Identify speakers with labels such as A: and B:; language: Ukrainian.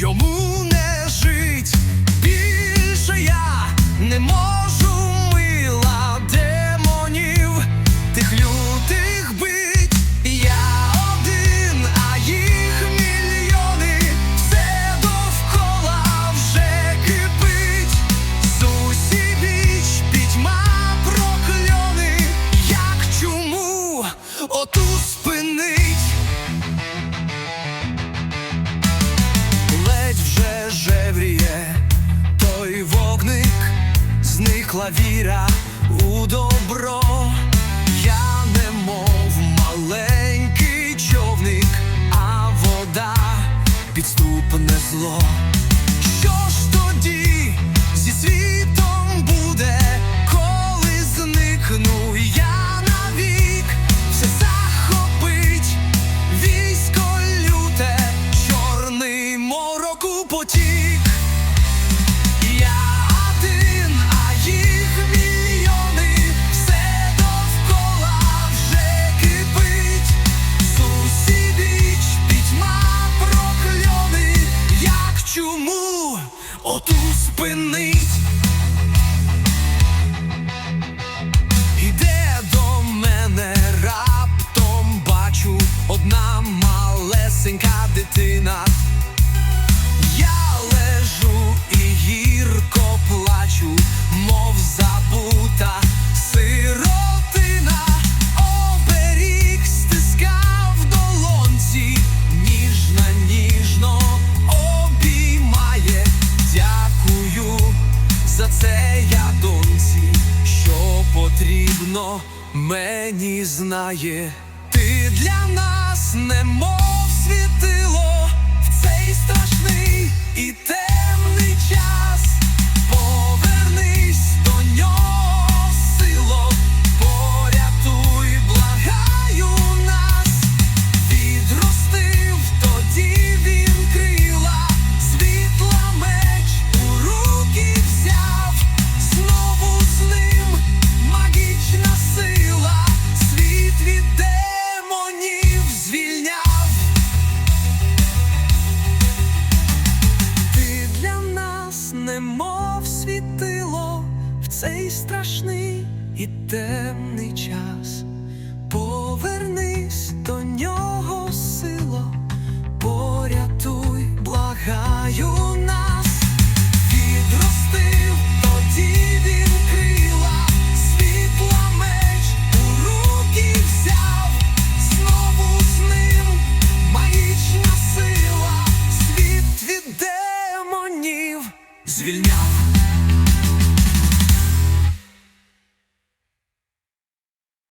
A: your move. зникла віра у добро, я не мов маленький човник, а вода підступне зло. оту спинить. Іде до мене раптом бачу одна малесенька дитина. рівно мені знає, ти для нас немов світило. немов світило в цей страшний і темний час. звільняв.